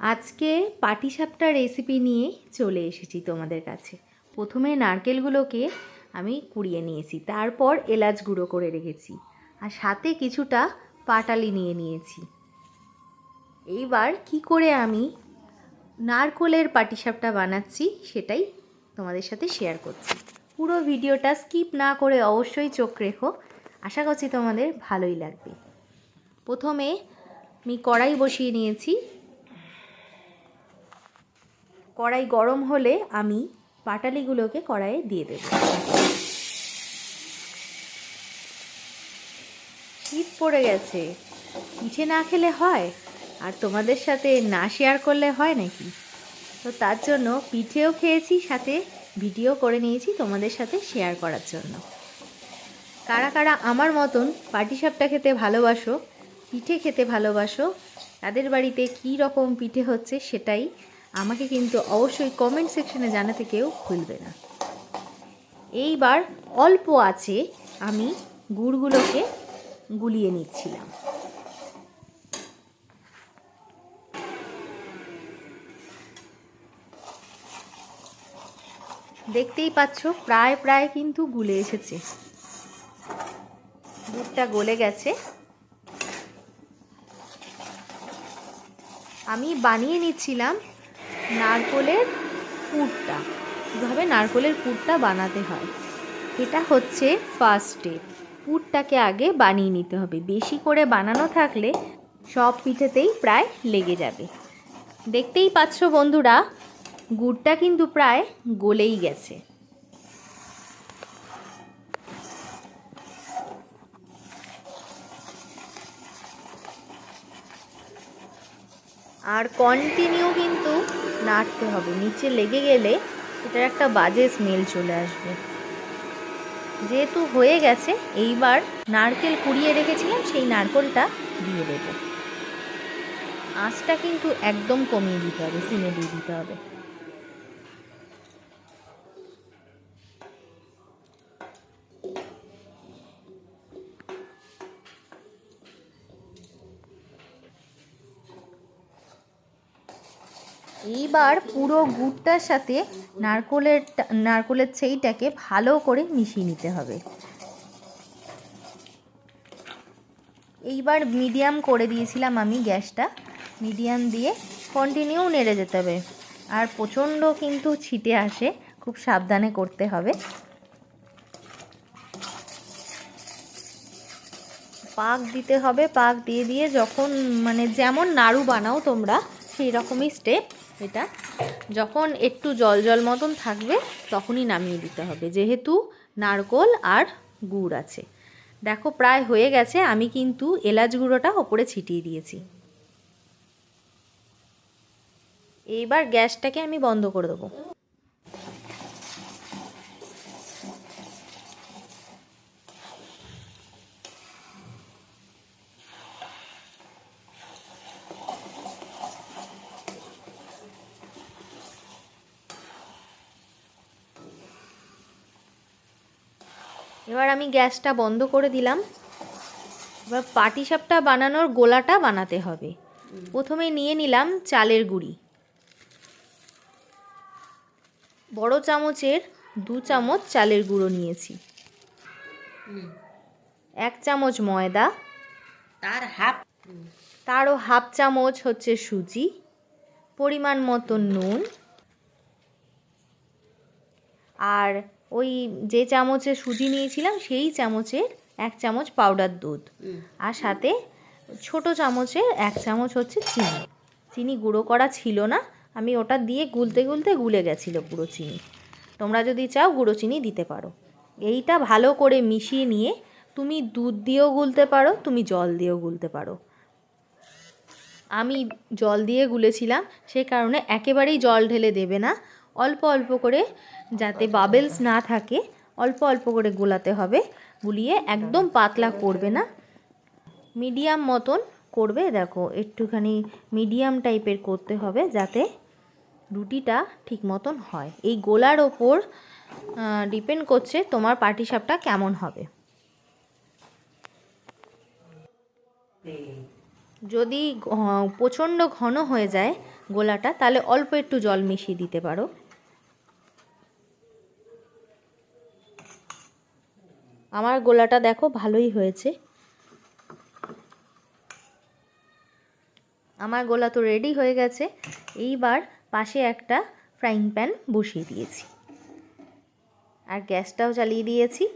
আজকে পাটিসাপটা রেসিপি নিয়ে চলে এসেছি তোমাদের কাছে। প্রথমে নারকেলগুলোকে আমি কুড়িয়ে নিয়েছি, তারপর এলাচ গুঁড়ো করে রেখেছি, আর সাথে কিছুটা পাটালি নিয়ে নিয়েছি। এইবার কি করে আমি নারকোলের পাটিসাপটা বানাচ্ছি সেটাই তোমাদের সাথে শেয়ার করছি। পুরো ভিডিওটা স্কিপ না করে অবশ্যই চোখ রেখো। আশা করছি তোমাদের ভালোই লাগবে। প্রথমে আমি কড়াই বসিয়ে নিয়েছি কড়াই গরম হলে আমি পাটালিগুলোকে কড়াইয়ে দিয়ে দেব। শীত পড়ে গেছে। পিঠে না খেলে হয়? আর তোমাদের সাথে না শেয়ার করলে হয় নাকি? তো তার জন্য পিঠেও খেয়েছি, সাথে ভিডিও করে নিয়েছি তোমাদের সাথে শেয়ার করার জন্য। কারা কারা আমার মতন পাটিসাপটা খেতে ভালোবাসো, পিঠে খেতে ভালোবাসো, তাদের বাড়িতে কী রকম পিঠে হচ্ছে সেটাই আমাকে কিন্তু অবশ্যই কমেন্ট সেকশনে জানাতে কেউ ভুলবে না। এইবার অল্প আছে, আমি গুড়গুলোকে গুলিয়ে নিচ্ছিলাম। দেখতেই পাচ্ছ, প্রায় প্রায় কিন্তু গুলে এসেছে। দুধটা গলে গেছে। আমি বানিয়ে নিচ্ছিলাম নারকোলের পুরটা। কীভাবে নারকোলের পুরটা বানাতে হয়? এটা হচ্ছে ফার্স্ট স্টেপ পুরটাকে আগে বানিয়ে নিতে হবে। বেশি করে বানানো থাকলে সব পিঠেতেই প্রায় লেগে যাবে। দেখতেই পাচ্ছ বন্ধুরা, গুড়টা কিন্তু প্রায় গলেই গেছে। আর কন্টিনিউ কিন্তু নাড়তে হবে। নিচে লেগে গেলে এটার একটা বাজে স্মেল চলে আসবে। যেহেতু হয়ে গেছে, এইবার নারকেল কুড়িয়ে রেখেছিলাম, সেই নারকেলটা দিয়ে দেব। আঁচটা কিন্তু একদম কমিয়ে দিতে হবে, সিমে দিয়ে দিতে হবে। এইবার পুরো গুড়টার সাথে নারকোলের নারকোলের সেইটাকে ভালো করে মিশিয়ে নিতে হবে। এইবার মিডিয়াম করে দিয়েছিলাম আমি গ্যাসটা। মিডিয়াম দিয়ে কন্টিনিউ নেড়ে যেতে হবে। আর প্রচণ্ড কিন্তু ছিটে আসে, খুব সাবধানে করতে হবে। পাক দিতে হবে, পাক দিয়ে দিয়ে যখন মানে যেমন নাড়ু বানাও তোমরা সেই রকমই স্টেপ এটা। যখন একটু জল জল মতন থাকবে, তখনই নামিয়ে দিতে হবে। যেহেতু নারকোল আর গুড় আছে। দেখো, প্রায় হয়ে গেছে। আমি কিন্তু এলাচ গুঁড়োটা ওপরে ছিটিয়ে দিয়েছি। এইবার গ্যাসটাকে আমি বন্ধ করে দেবো। এবার আমি গ্যাসটা বন্ধ করে দিলাম। এবার পাটিসাপটা বানানোর গোলাটা বানাতে হবে। প্রথমে নিয়ে নিলাম চালের গুঁড়ি। বড় চামচের দু চামচ চালের গুঁড়ো নিয়েছি। এক চামচ ময়দা। তার হাফ তারও হাফ চামচ হচ্ছে সুজি। পরিমাণ মতো নুন। আর ওই যে চামচে সুজি নিয়েছিলাম, সেই চামচের এক চামচ পাউডার দুধ। আর সাথে ছোট চামচের এক চামচ হচ্ছে চিনি। চিনি গুঁড়ো করা ছিল না, আমি ওটা দিয়ে গুলতে গুলতে গুলে গেছিল পুরো চিনি। তোমরা যদি চাও গুঁড়ো চিনি দিতে পারো। এইটা ভালো করে মিশিয়ে নিয়ে তুমি দুধ দিয়েও গুলতে পারো, তুমি জল দিয়েও গুলতে পারো। আমি জল দিয়ে গুলেছিলাম সেই কারণে একেবারেই জল ঢেলে দেবে না। অল্প অল্প করে যাতে বাবেলস না থাকে, অল্প অল্প করে গোলাতে হবে। গুলিয়ে একদম পাতলা করবে না। মিডিয়াম মতন করবে, দেখো, একটুখানি মিডিয়াম টাইপের করতে হবে যাতে রুটিটা ঠিক মতন হয়। এই গোলার ওপর ডিপেন্ড করছে তোমার পাটিসাপটা কেমন হবে। যদি প্রচণ্ড ঘন হয়ে যায় গোলাটা, তাহলে অল্প একটু জল মিশিয়ে দিতে পারো। আমার গোলাটা দেখো, ভালোই হয়েছে। আমার গোলা তো রেডি হয়ে গেছে। এইবার পাশে একটা ফ্রাইং প্যান বসিয়ে দিয়েছি। আর গ্যাসটাও চালিয়ে দিয়েছি।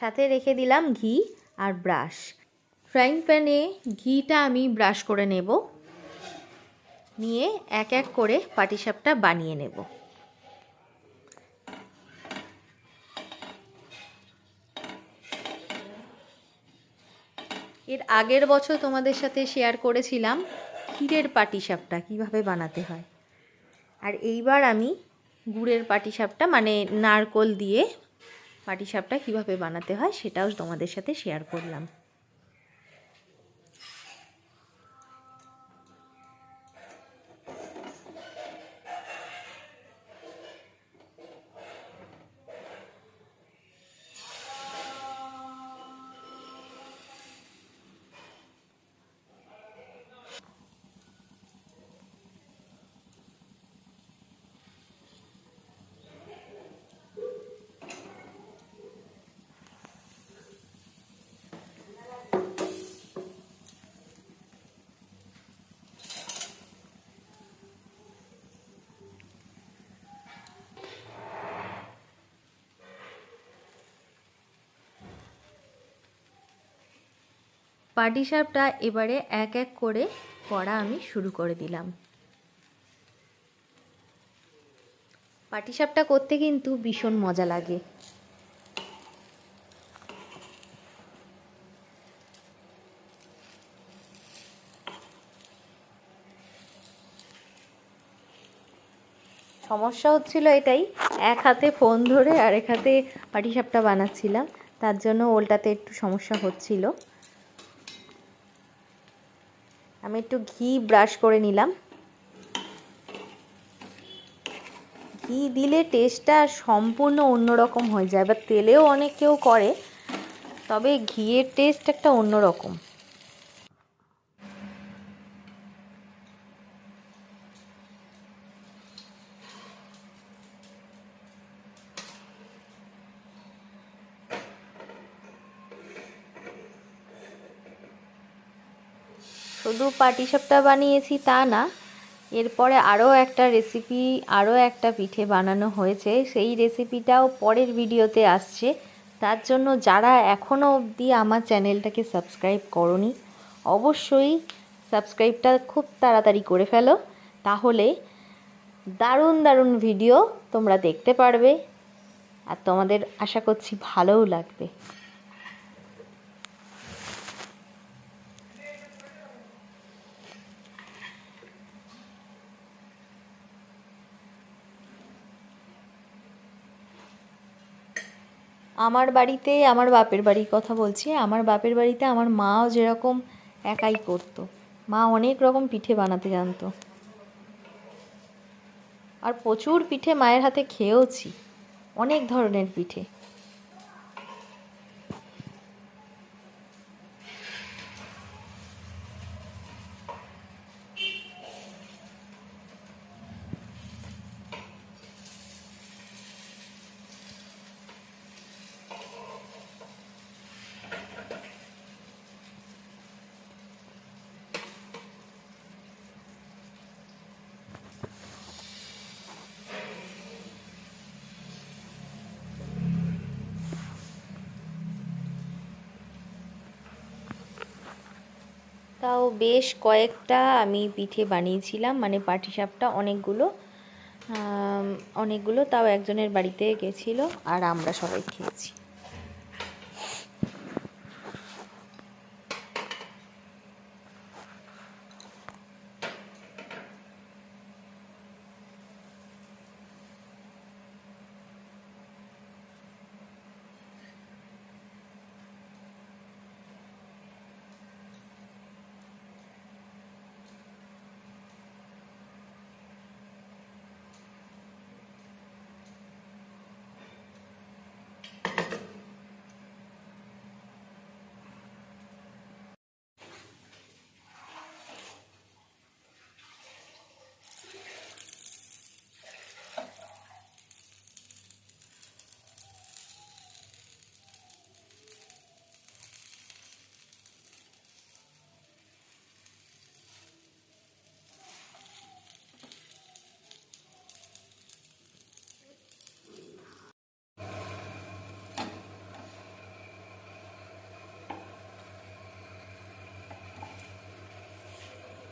সাথে রেখে দিলাম ঘি আর ব্রাশ। ফ্রাইং প্যানে ঘিটা আমি ব্রাশ করে নেব। নিয়ে এক এক করে পাটিসাপটা বানিয়ে নেব। এর আগের বছর তোমাদের সাথে শেয়ার করেছিলাম ক্ষীরের পাটিসাপটা কীভাবে বানাতে হয়। আর এইবার আমি গুড়ের পাটিসাপটা মানে নারকোল দিয়ে পাটিসাপটা কীভাবে বানাতে হয় সেটাও তোমাদের সাথে শেয়ার করলাম। পাটিসাপটা এবারে এক এক করে করা আমি শুরু করে দিলাম। পাটিসাপটা করতে কিন্তু ভীষণ মজা লাগে। সমস্যা হচ্ছিল এটাই, এক হাতে ফোন ধরে আর এক হাতে পাটিসাপটা বানাচ্ছিলাম, তার জন্য ওলটাতে একটু সমস্যা হচ্ছিল। আমি একটু ঘি ব্রাশ করে নিলাম। ঘি দিলে টেস্টটা সম্পূর্ণ অন্যরকম হয়ে যায় বা তেলেও অনেক কেউ করে, তবে ঘিয়ের টেস্ট একটা অন্যরকম। শুধু পাটিসাপটা বানিয়েছি তা না। এরপরে আরও একটা রেসিপি আরও একটা পিঠে বানানো হয়েছে। সেই রেসিপিটাও পরের ভিডিওতে আসছে। তার জন্য যারা এখনও অবধি আমার চ্যানেলটাকে সাবস্ক্রাইব করনি, অবশ্যই সাবস্ক্রাইবটা খুব তাড়াতাড়ি করে ফেলো। তাহলে দারুণ দারুণ ভিডিও তোমরা দেখতে পারবে। আর তোমাদের আশা করছি ভালোও লাগবে। আমার বাড়িতে আমার বাপের বাড়ির কথা বলছি, আমার বাপের বাড়িতে আমার মাও যেরকম একাই করতো। মা অনেক রকম পিঠে বানাতে জানতো। আর প্রচুর পিঠে মায়ের হাতে খেয়েওছি, অনেক ধরনের পিঠে। তাও বেশ কয়েকটা আমি পিঠে বানিয়েছিলাম মানে পাটিসাপটা অনেকগুলো অনেকগুলো, তাও একজনের বাড়িতে গেছিল আর আমরা সবাই খেয়েছি।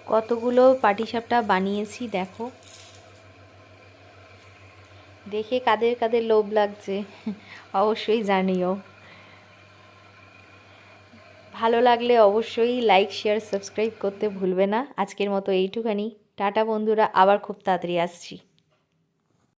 কতগুলো পাটিসাপটা বানিয়েছি, দেখো। দেখে কাদের কাদের লোভ লাগছে, অবশ্যই জানিও। ভালো লাগলে অবশ্যই লাইক শেয়ার সাবস্ক্রাইব করতে ভুলবে না। আজকের মতো এইটুখানি। টাটা বন্ধুরা, আবার খুব তাড়াতাড়ি আসছি।